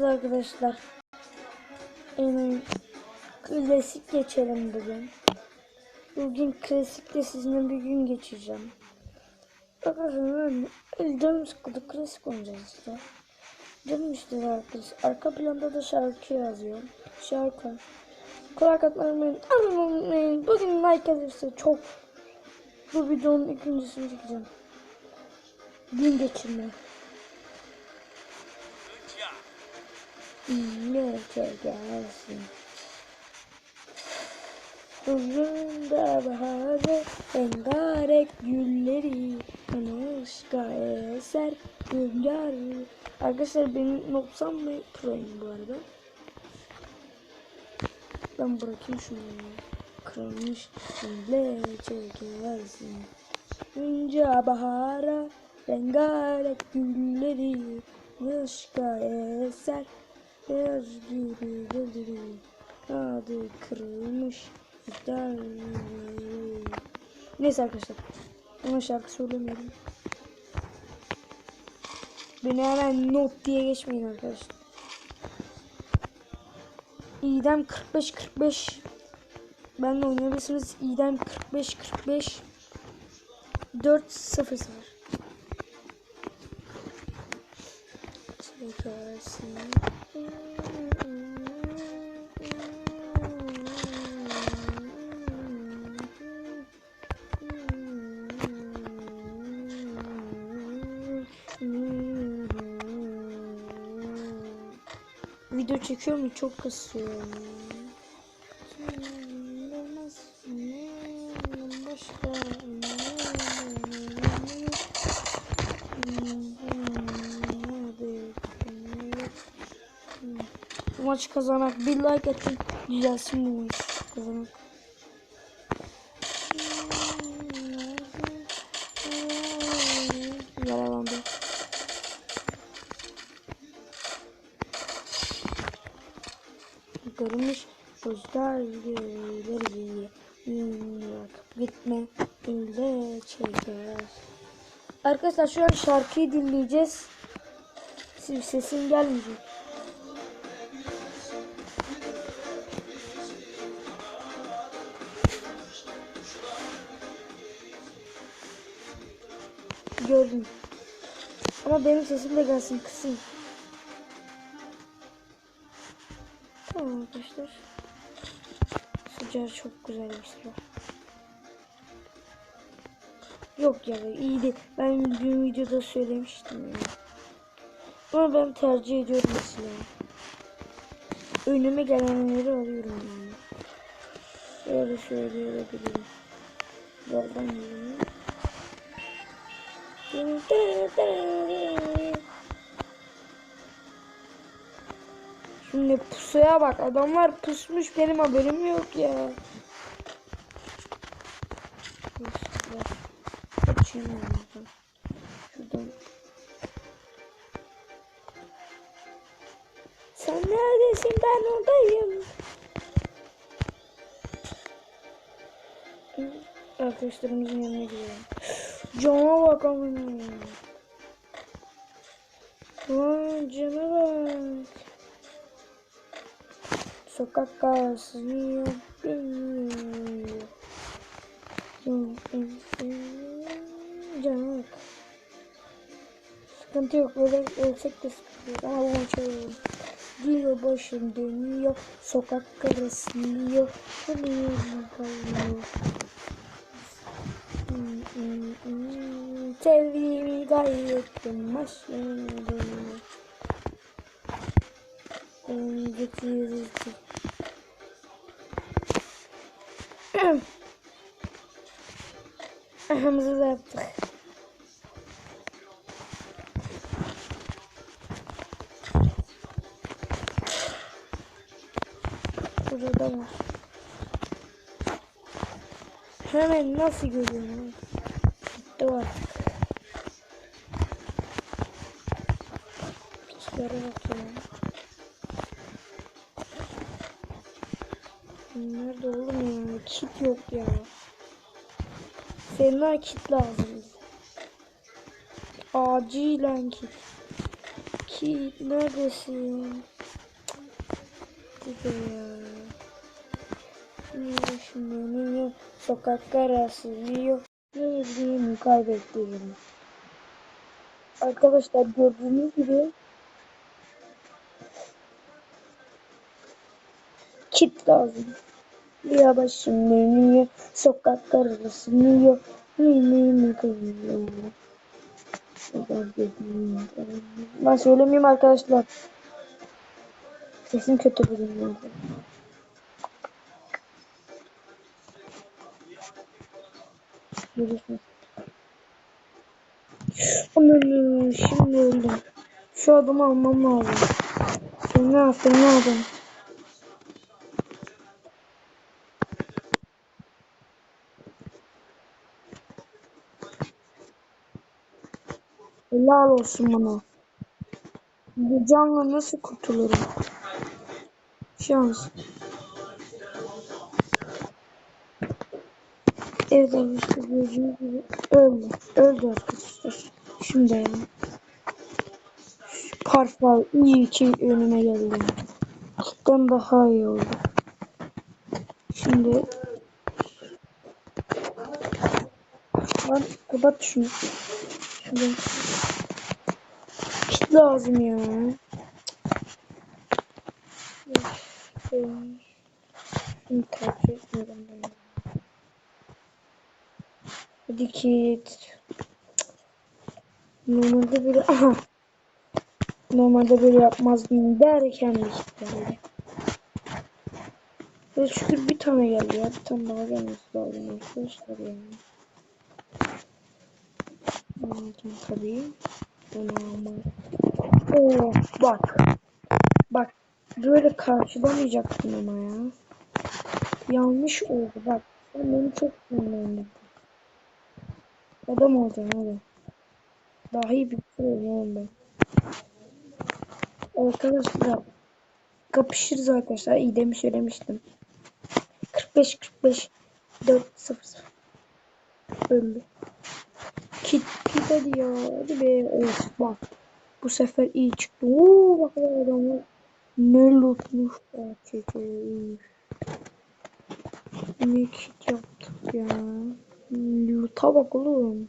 Evet arkadaşlar. En klasik geçelim bugün. Bugün klasikte sizinle bir gün geçireceğim. Arkadaşlar canım sıkıldı klasik oynayacağız işte. Canım işte arkadaşlar. Arka planda da şarkı yazıyor. Şarkı. Kulak atmayın. Unutmayın. Bugün like gelirse çok. Bu videonun ikincisini çekeceğim. Gün geçirme. İyi çekersin. Bugün de baharı rengarenk gülleri Anışka eser rüzgar. Arkadaşlar benim 90 mı proyum bu arada. Ben bırakayım şunu Kırılmış bile çekersin Önce bahara rengarenk gülleri Anışka eser Özgürü gözleri Adı kırılmış gider. Neyse arkadaşlar. Ama şarkı söylemiyorum. Beni hemen not diye geçmeyin arkadaşlar. İdem 45 45 ben de oynayabilirsiniz. İdem 45 45 4 0 0 Çekersin. Video çekiyor mu? Çok kasıyor. Maç kazanak bir like atın düzelsin bu maç kazanak. Görmüş gözler ileri yakıp gitme ille çeker. Arkadaşlar şu an şarkıyı dinleyeceğiz. Sesim gelmeyecek. Gördüm. Ama benim sesim de gelsin kısayım. Tamam arkadaşlar. Sıcağı çok güzel bir. Yok ya iyiydi. Ben dün videoda söylemiştim ya. Ama ben tercih ediyorum mesela. Önüme gelenleri alıyorum yani. Öyle söyleyebilirim. Yoldan yürüyorum. Şimdi pusuya bak. Adamlar pusmuş. Benim haberim yok ya. Kaçayım oradan. Şuradan. Sen neredesin? Ben oradayım. Arkadaşlarımızın yanına gidelim. Cana bak amına. Cana bak. Sokak karşısını yapıyor. Cana bak. Sıkıntı yok. Böyle ölsek de sıkıntı yok. Ama bu maçı Diyor başım dönüyor. Sokak karşısını Kalıyor kalıyor. Sevdiğimi kaybettim başladım. Önceki Ahamızı da yaptık. Burada var. Hemen nasıl görüyorum? Gitti var. Piçlere bak ya. Nerede oğlum ya? Kit yok ya. Senin kit lazım. Acilen kit. Kit neredesin? Gidiyor ya. Niye şimdi niye sokaklar asılıyor? Niye bildiğimi kaybettim. Arkadaşlar gördüğünüz gibi kit lazım. Ya başım dönüyor, sokaklar arasılıyor. Bildiğimi kaybediyor. Ben söylemeyeyim arkadaşlar. Sesim kötü bugün. Görüşürüz. Anam şimdi öldüm. Şu adamı almam lazım. Fena fena adam. Helal olsun bana. Bu canla nasıl kurtulurum? Şans. Evet arkadaşlar gördüğünüz gibi öldü. Öldü arkadaşlar. Şimdi yani. Parfal iyi ki önüme geldi. Cidden daha iyi oldu. Şimdi Lan kapat şunu. Şunu. Kit lazım ya. Şunu tercih etmiyorum ben. Hadi kit. Normalde böyle aha. Normalde böyle yapmazdım derken kit geldi. Ve şükür bir tane geldi ya. Bir tane daha gelmesi lazım arkadaşlar yani. Aldım tabii. Bunu. Oo, bak. Bak. Böyle karşılamayacaktın ama ya. Yanlış oldu bak. Sen beni çok sinirlendirdin. Adam hadi. Daha iyi bir şey oynayalım ben. Arkadaşlar. Kapışırız arkadaşlar. İyi demiş söylemiştim. 45 45 4 0 0. Öldü. Kit kit hadi ya. Hadi be. Of bak. Bu sefer iyi çıktı. Oo bak ya adamı. Ne lootmuş. Ne kit yaptık ya. Loot'a bak oğlum.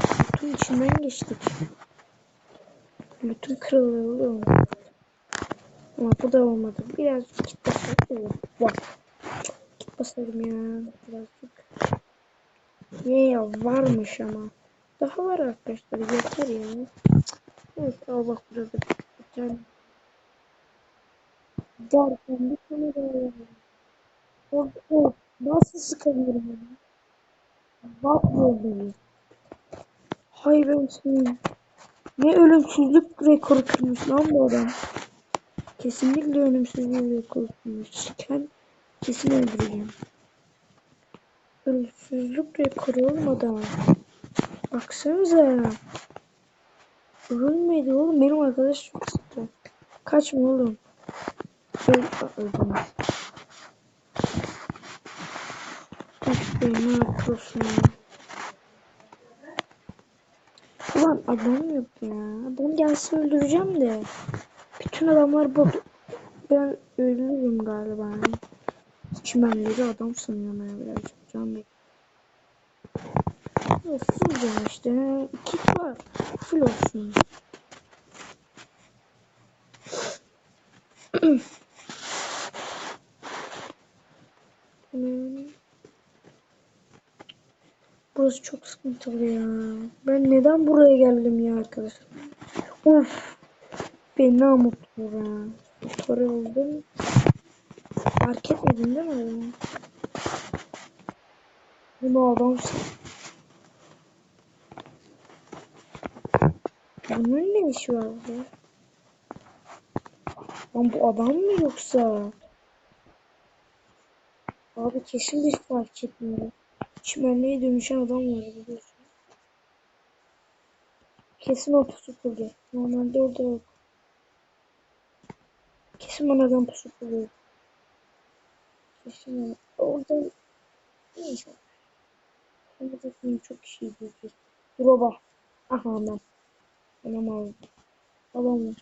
Loot'un içinden geçtik. Loot'un kralı oğlum. Ama bu da olmadı. Biraz kit basalım. Oo, bak. Kit basalım ya. Birazcık. Ne ya varmış ama. Daha var arkadaşlar yeter ya. Evet al bak burada bir tane. Derken bir tane daha var. Orada o nasıl sıkabilirim onu? Bak böyle. Hay ben senin. Ne ölümsüzlük rekoru kırmış lan bu adam. Kesinlikle ölümsüzlük rekoru kırmış. Çıkan kesin öldüreceğim. Ölümsüzlük rekoru olmadan. Baksanıza. Ölmedi oğlum. Benim arkadaş çok sıktı. Kaçma oğlum. Öl öldüm. Be ne yapıyorsun ya? Ulan adam yok ya. Adam gelse öldüreceğim de. Bütün adamlar bot. Ben ölürüm galiba. Çimenleri adam sanıyorum ya birazcık. Can bek. Full işte. Kit var. Full olsun. Hmm. Burası çok sıkıntılı ya. Ben neden buraya geldim ya arkadaşlar? Of. Ben ne mutlu ya. Motor oldum. Fark etmedin değil mi? Bunu adamsın. Bunun ne işi var burada? Lan bu adam mı yoksa? Abi kesin bir fark etmiyor. Çimenliğe dönüşen adam var biliyorsun. Kesin o pusu kurdu. Normalde orada yok. Kesin bana adam pusu kurdu. Kesin orada neyse. Orada çok kişi göreceğiz. Droba. Aha ben. Anam aldım. Adam var.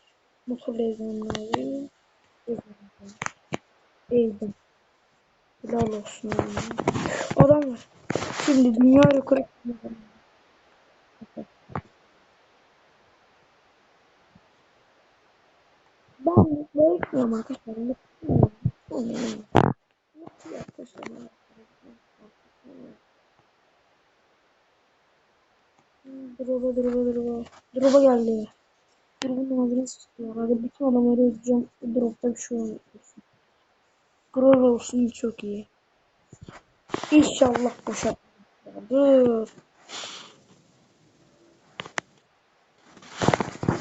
Motorla ezmem lazım. Ezmem. Ezdim. Helal olsun. Adam var. Şimdi dünya rekoru. Ben bekliyorum arkadaşlar. Droba droba droba. Droba geldi. Drop'un ağzına sıçtı. Hadi bütün adamları öldüreceğim. Drop'ta bir şey olmasın. Grol olsun çok iyi. İnşallah boşa. Dur.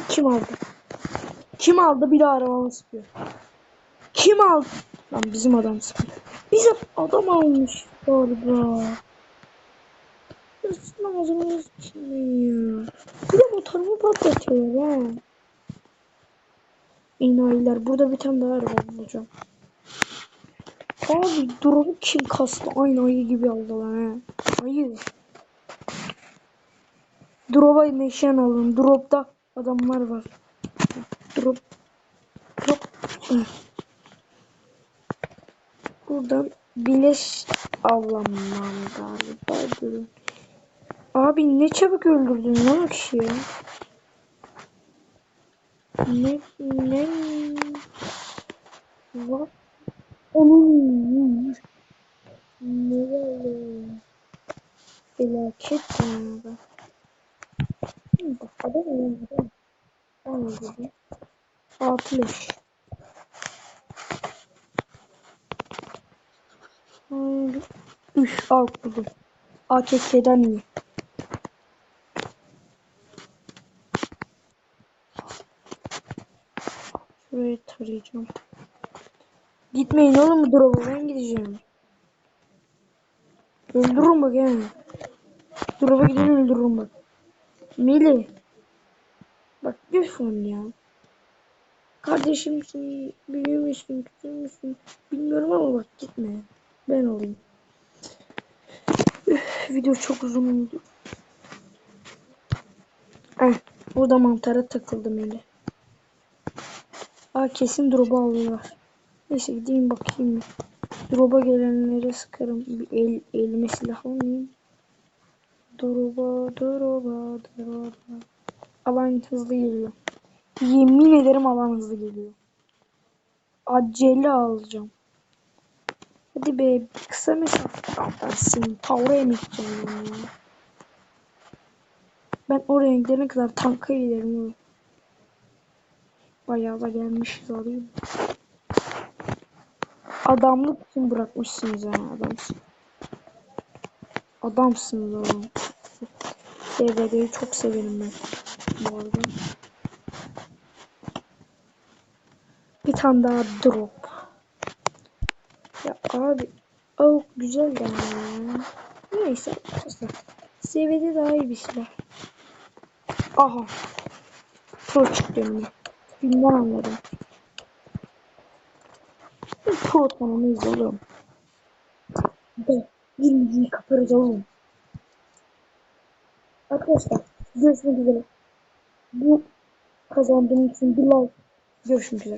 Kim aldı? Kim aldı? Bir daha arabamı sıkıyor. Kim aldı? Lan bizim adam sıkıyor. Bizim adam almış galiba. Nasıl sıkıyor ya? Bir de motorumu patlatıyor ha. İnayiler. Burada bir tane daha araba bulacağım. Abi drop'u kim kastı? Aynı ayı gibi aldılar ha. Ayı. Drop'a neşen alın. Drop'ta adamlar var. Drop. Drop. Buradan bileş avlamam galiba. Abi ne çabuk öldürdün lan o kişiyi. Ne ne What? Onun ne böyle felaket ya. Bak öldü. Ben öldürdüm. Altı leş. Hmm, Üf alt buldum. AKK'den iyi. Şurayı tarayacağım. Gitmeyin oğlum bu drop'a ben gideceğim. Öldürürüm bak yani. Drop'a gidelim öldürürüm bak. Meli. Bak lütfen ya. Kardeşimsin, küçük müsün? Bilmiyorum ama bak gitme. Ben olayım. Üf, video çok uzun oldu. Eh, burada mantara takıldım öyle. Aa kesin drop'a alıyorlar. Neyse gideyim bakayım. Drop'a gelenlere sıkarım. Bir el, elime silah almayayım. Drop'a, drop'a, drop'a. Alan hızlı geliyor. Yemin ederim alan hızlı geliyor. Acele alacağım. Hadi be kısa mesafe. Ya Ben senin ta oraya mı ya? Ben oraya gidene kadar tanka giderim. Bayağı da gelmişiz alayım. Adamlık için bırakmışsınız ya adamsın. Adamsınız oğlum. DVD'yi çok severim ben. Bu arada. Bir tane daha drop. Ya abi. Oh güzel de ya. Neyse. CV'de daha iyi bir silah. Aha. Pro çıktı önüme. Filmden anladım. Pro tanımıyız oğlum. De. Birinciyi kaparız oğlum. Arkadaşlar görüşmek üzere. Bu kazandığım için bir like. Görüşmek üzere.